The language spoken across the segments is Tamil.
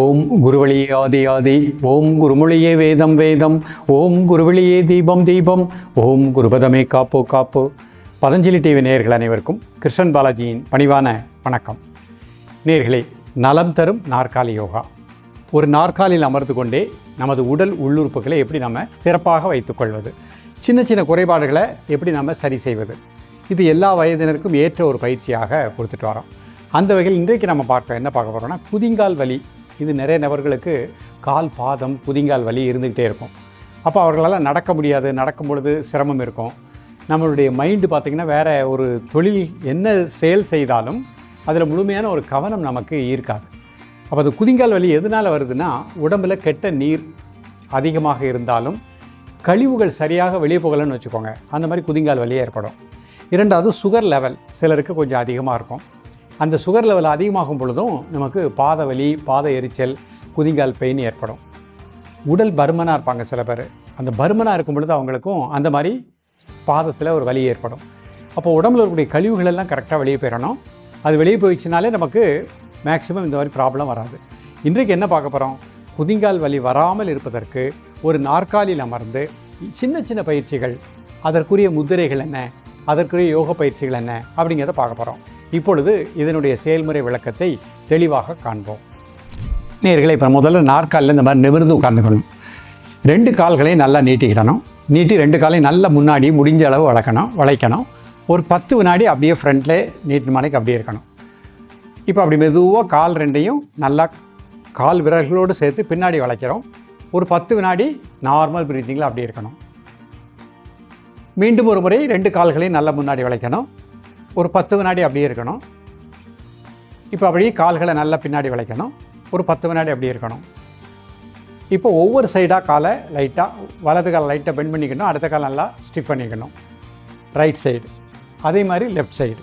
ஓம் குருவழியே ஆதி ஆதி ஓம் குருமொழியே வேதம் வேதம் ஓம் குருவழியே தீபம் தீபம் ஓம் குருபதமே காப்போ காப்போ. பதஞ்சலி டிவி நேயர்கள் அனைவருக்கும் கிருஷ்ணன் பாலாஜியின் பணிவான வணக்கம். நேர்களே நலம் தரும் நாற்காலி யோகா. ஒரு நாற்காலியில் அமர்ந்து கொண்டே நமது உடல் உள்ளுறுப்புகளை எப்படி நம்ம சிறப்பாக வைத்துக்கொள்வது சின்ன சின்ன குறைபாடுகளை எப்படி நம்ம சரி செய்வது? இது எல்லா வயதினருக்கும் ஏற்ற ஒரு பயிற்சியாக கொடுத்துட்டு வரோம். அந்த வகையில் இன்றைக்கு நம்ம பார்க்க என்ன பார்க்க போகிறோம்னா குதிங்கால் வலி இது நிறைய நபர்களுக்கு கால் பாதம் குதிங்கால் வலி இருந்துக்கிட்டே இருக்கும். அப்போ அவர்களால் நடக்க முடியாது. நடக்கும் பொழுது சிரமம் இருக்கும். நம்மளுடைய மைண்டு பார்த்திங்கன்னா வேறு ஒரு தொழில் என்ன செயல் செய்தாலும் அதில் முழுமையான ஒரு கவனம் நமக்கு ஈர்க்காது அப்போ அது குதிங்கால் வலி எதனால் வருதுன்னா உடம்புல கெட்ட நீர் அதிகமாக இருந்தாலும் கழிவுகள் சரியாக வெளியே போகலைன்னு வச்சுக்கோங்க. அந்த மாதிரி குதிங்கால் வலி ஏற்படும். இரண்டாவது சுகர் லெவல் சிலருக்கு கொஞ்சம் அதிகமாக இருக்கும். அந்த சுகர் லெவல் அதிகமாகும் பொழுதும் நமக்கு பாத வலி பாத எரிச்சல் குதிங்கால் பெயின் ஏற்படும். உடல் பருமனாக இருப்பாங்க சில பேர். அந்த பருமனாக இருக்கும் பொழுது அவங்களுக்கும் அந்த மாதிரி பாதத்தில் ஒரு வலி ஏற்படும். அப்போ உடம்புல இருக்கக்கூடிய கழிவுகள் எல்லாம் கரெக்டாக வெளியே போயிடணும். அது வெளியே போயிடுச்சுனாலே நமக்கு மேக்ஸிமம் இந்த மாதிரி ப்ராப்ளம் வராது. இன்றைக்கு என்ன பார்க்க போகிறோம் குதிங்கால் வலி வராமல் இருப்பதற்கு ஒரு நாற்காலியில் அமர்ந்து சின்ன சின்ன பயிற்சிகள் அதற்குரிய முத்திரைகள் என்ன? அதற்குரிய யோக பயிற்சிகள் என்ன அப்படிங்கிறத பார்க்க போகிறோம் இப்பொழுது இதனுடைய செயல்முறை விளக்கத்தை தெளிவாக காண்போம். நேர்களை இப்போ முதல்ல நாற்காலில் இந்த மாதிரி நிமிர்ந்து உட்காந்துக்கணும் ரெண்டு கால்களையும் நல்லா நீட்டிக்கிடணும். நீட்டி ரெண்டு காலையும் நல்லா முன்னாடி முடிஞ்ச அளவு வளர்க்கணும் வளைக்கணும். ஒரு பத்து வினாடி அப்படியே ஃப்ரண்ட்லே நீட்டு அப்படியே இருக்கணும். இப்போ அப்படி மெதுவாக கால் ரெண்டையும் நல்லா கால் விரல்களோடு சேர்த்து பின்னாடி வளைக்கிறோம். ஒரு பத்து வினாடி நார்மல் ப்ரீத்திங்கில் அப்படியே இருக்கணும். மீண்டும் ஒரு முறை ரெண்டு கால்களையும் நல்லா முன்னாடி வளைக்கணும். ஒரு பத்து வினாடி அப்படியே இருக்கணும். இப்போ அப்படியே கால்களை நல்லா பின்னாடி வளைக்கணும். ஒரு பத்து வினாடி அப்படியே இருக்கணும். இப்போ ஒவ்வொரு சைடாக காலை லைட்டாக வலது காலை லைட்டாக பெண்ட் பண்ணிக்கணும். அடுத்த கால் நல்லா ஸ்டிஃப் பண்ணிக்கணும். ரைட் சைடு அதே மாதிரி லெஃப்ட் சைடு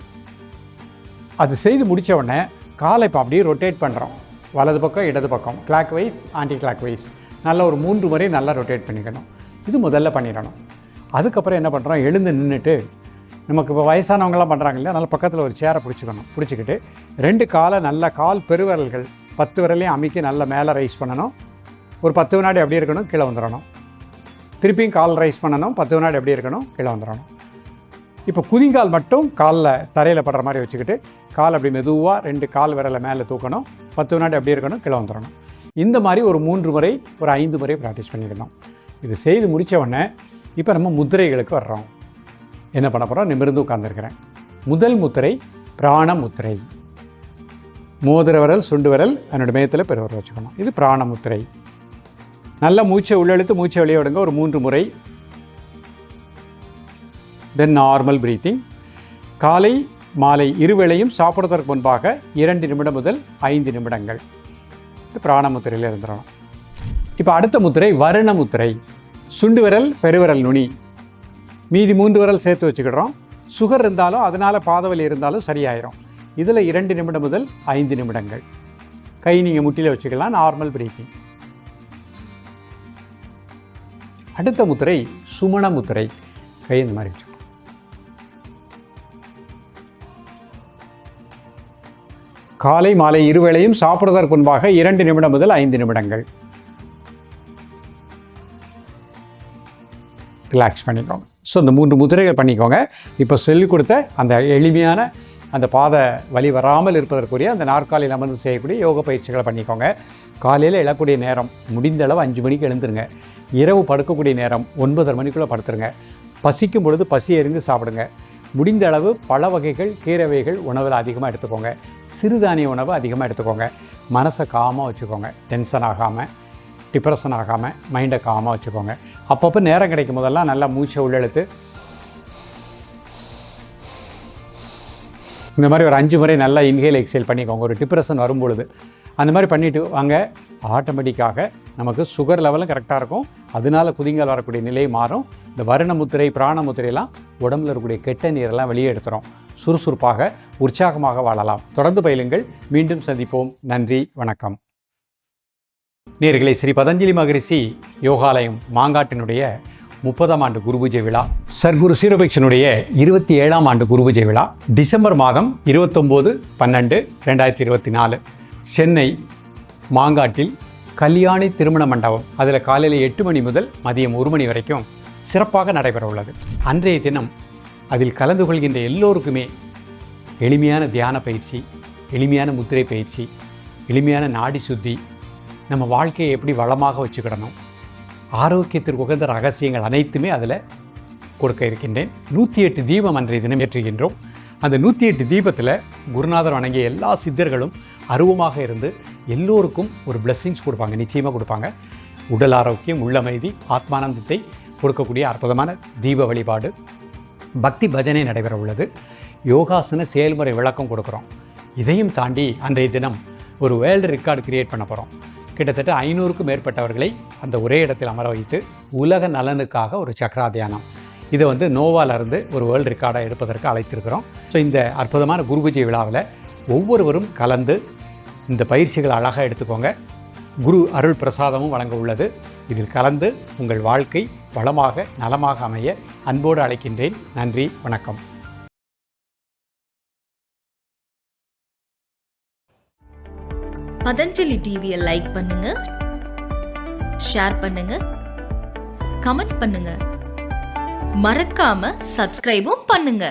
அது செய்து முடித்த உடனே காலை இப்போ அப்படியே ரொட்டேட் பண்ணுறோம் வலது பக்கம் இடது பக்கம். Clockwise anti clock wise நல்லா ஒரு மூன்று முறை நல்லா ரொட்டேட் பண்ணிக்கணும். இது முதல்ல பண்ணிடணும். அதுக்கப்புறம் என்ன பண்ணுறோம் எழுந்து நின்றுட்டு நமக்கு இப்போ வயசானவங்களாம் பண்ணுறாங்க இல்லையா? நல்லா பக்கத்தில் ஒரு சேரை பிடிச்சிக்கணும். பிடிச்சிக்கிட்டு ரெண்டு காலை நல்லா கால் பெருவரல்கள் பத்து விரலையும் அமைக்கி நல்லா மேலே ரைஸ் பண்ணணும். ஒரு பத்து வினாடி அப்படியே இருக்கணும் கீழே வந்துடணும் திருப்பியும் கால் ரைஸ் பண்ணணும் பத்து வினாடி அப்படியே இருக்கணும் கீழே வந்துடணும் இப்போ குதிங்கால் மட்டும் காலில் தரையில் படுற மாதிரி வச்சுக்கிட்டு கால் அப்படி மெதுவாக ரெண்டு கால் விரலை மேலே தூக்கணும். பத்து வினாடி அப்படியே இருக்கணும் கீழே வந்துடணும் இந்த மாதிரி ஒரு மூன்று முறை ஒரு ஐந்து முறை ப்ராக்டிஸ் பண்ணிக்கணும் இது செய்து முடித்த உடனே இப்போ நம்ம முத்திரைகளுக்கு வர்றோம். என்ன பண்ண போகிறோம் நிமிர்ந்து உட்காந்துருக்கிறேன் முதல் முத்திரை பிராண முத்திரை மோதிர விரல் சுண்டு விரல் என்னோடய மேயத்தில் பெருவர் வச்சுக்கணும். இது பிராண முத்திரை நல்ல மூச்சை உள்ளெழுத்து மூச்சை வெளியே விடுங்க. ஒரு மூன்று முறை. தென் நார்மல் பிரீத்திங் காலை மாலை இருவேளையும் சாப்பிடுவதற்கு முன்பாக இரண்டு நிமிடம் முதல் ஐந்து நிமிடங்கள். இது பிராண முத்திரையில் இருந்துடணும் இப்போ அடுத்த முத்திரை வருண முத்திரை சுண்டு விரல் பெருவிரல் நுனி. மீதி மூன்று விரல் சேர்த்து வச்சுக்கிடுறோம். சுகர் இருந்தாலும் அதனால் பாதவலி இருந்தாலும் சரியாயிரும். இதில் இரண்டு நிமிடம் முதல் ஐந்து நிமிடங்கள். கை நீங்கள் முட்டியில் வச்சுக்கலாம் நார்மல் பிரீத்திங் அடுத்த முத்திரை சுமண முத்திரை. கை இந்த மாதிரி வச்சு காலை மாலை இருவேளையும் சாப்பிடுவதற்கு முன்பாக இரண்டு நிமிடம் முதல் ஐந்து நிமிடங்கள். ரிலாக்ஸ் பண்ணிக்கோங்க. ஸோ இந்த மூன்று முதிரைகள் பண்ணிக்கோங்க. இப்போ சொல்லிக் கொடுத்த அந்த எளிமையான அந்த பாத வழி வராமல் இருப்பதற்குரிய அந்த நாற்காலியில் அமர்ந்து செய்யக்கூடிய யோக பயிற்சிகளை பண்ணிக்கோங்க. காலையில் எழக்கூடிய நேரம் முடிந்த அளவு அஞ்சு மணிக்கு எழுந்துருங்க. இரவு படுக்கக்கூடிய நேரம் ஒன்பதரை மணிக்குள்ளே படுத்துருங்க. பசிக்கும் பொழுது பசி எறிந்து சாப்பிடுங்க. முடிந்த அளவு பழ வகைகள் கீரை வகைகள் உணவில் அதிகமாக எடுத்துக்கோங்க. சிறுதானிய உணவு அதிகமாக எடுத்துக்கோங்க. மனசை காமாக வச்சுக்கோங்க. டென்ஷன் ஆகாமல் டிப்ரெஷன் ஆகாமல் மைண்டை காமாக வச்சுக்கோங்க. அப்பப்போ நேரம் கிடைக்கும் போதெல்லாம் நல்லா மூச்சை உள்ளெழுத்து இந்த மாதிரி ஒரு அஞ்சு முறை நல்லா இன்ஹேல் எக்ஸேல் பண்ணிக்கோங்க. ஒரு டிப்ரெஷன் வரும்பொழுது அந்த மாதிரி பண்ணிவிட்டு வாங்க. ஆட்டோமேட்டிக்காக நமக்கு சுகர் லெவலும் கரெக்டாக இருக்கும். அதனால குதிங்கால் வரக்கூடிய நிலை மாறும். இந்த வருண முத்திரை பிராண முத்திரையெல்லாம் உடம்புல இருக்கக்கூடிய கெட்ட நீரெல்லாம் வெளியே எடுத்துரும். சுறுசுறுப்பாக உற்சாகமாக வாழலாம். தொடர்ந்து பயிலுங்கள். மீண்டும் சந்திப்போம். நன்றி. வணக்கம். நேர்களை ஸ்ரீ பதஞ்சலி மகரிஷி யோகாலயம் மாங்காட்டினுடைய முப்பதாம் ஆண்டு குருபூஜை விழா சர்க்குரு சீரபக்ஷனுடைய இருபத்தி ஏழாம் ஆண்டு குருபூஜை விழா டிசம்பர் மாதம் இருபத்தொம்போது பன்னெண்டு ரெண்டாயிரத்தி இருபத்தி நாலு சென்னை மாங்காட்டில் கல்யாணி திருமண மண்டபம் அதில் காலையில் எட்டு மணி முதல் மதியம் ஒரு மணி வரைக்கும் சிறப்பாக நடைபெற உள்ளது. அன்றைய தினம் அதில் கலந்து கொள்கின்ற எல்லோருக்குமே எளிமையான தியான பயிற்சி எளிமையான முத்திரை பயிற்சி எளிமையான நாடி சுத்தி நம்ம வாழ்க்கையை எப்படி வளமாக வச்சுக்கிடணும்? ஆரோக்கியத்திற்கு உகந்த ரகசியங்கள் அனைத்துமே அதில் கொடுக்க இருக்கின்றேன். நூற்றி எட்டு தீபம் அன்றைய தினம் ஏற்றுகின்றோம். அந்த நூற்றி எட்டு தீபத்தில் குருநாதர் வணங்கிய எல்லா சித்தர்களும் அருவமாக இருந்து எல்லோருக்கும் ஒரு பிளெஸ்ஸிங்ஸ் கொடுப்பாங்க நிச்சயமாக கொடுப்பாங்க. உடல் ஆரோக்கியம் உள்ளமைதி ஆத்மானந்தத்தை கொடுக்கக்கூடிய அற்புதமான தீப வழிபாடு பக்தி பஜனை நடைபெற உள்ளது. யோகாசன செயல்முறை விளக்கம் கொடுக்குறோம். இதையும் தாண்டி அன்றைய தினம் ஒரு வேர்ல்டு ரெக்கார்டு கிரியேட் பண்ண போகிறோம் கிட்டத்தட்ட ஐநூறுக்கும் மேற்பட்டவர்களை அந்த ஒரே இடத்தில் அமர வைத்து உலக நலனுக்காக ஒரு சக்ரா தியானம் இதை வந்து நோவாலிருந்து ஒரு வேர்ல்டு ரெக்கார்டை எடுப்பதற்கு அழைத்திருக்கிறோம். ஸோ இந்த அற்புதமான குரு பூஜை விழாவில் ஒவ்வொருவரும் கலந்து இந்த பயிற்சிகளை அழகாக எடுத்துக்கோங்க. குரு அருள் பிரசாதமும் வழங்க உள்ளது. இதில் கலந்து உங்கள் வாழ்க்கை வளமாக நலமாக அமைய அன்போடு அழைக்கின்றேன். நன்றி வணக்கம். பதஞ்சலி டிவியை லைக் பண்ணுங்க. ஷேர் பண்ணுங்க. கமெண்ட் பண்ணுங்க. மறக்காம சப்ஸ்கிரைபும் பண்ணுங்க.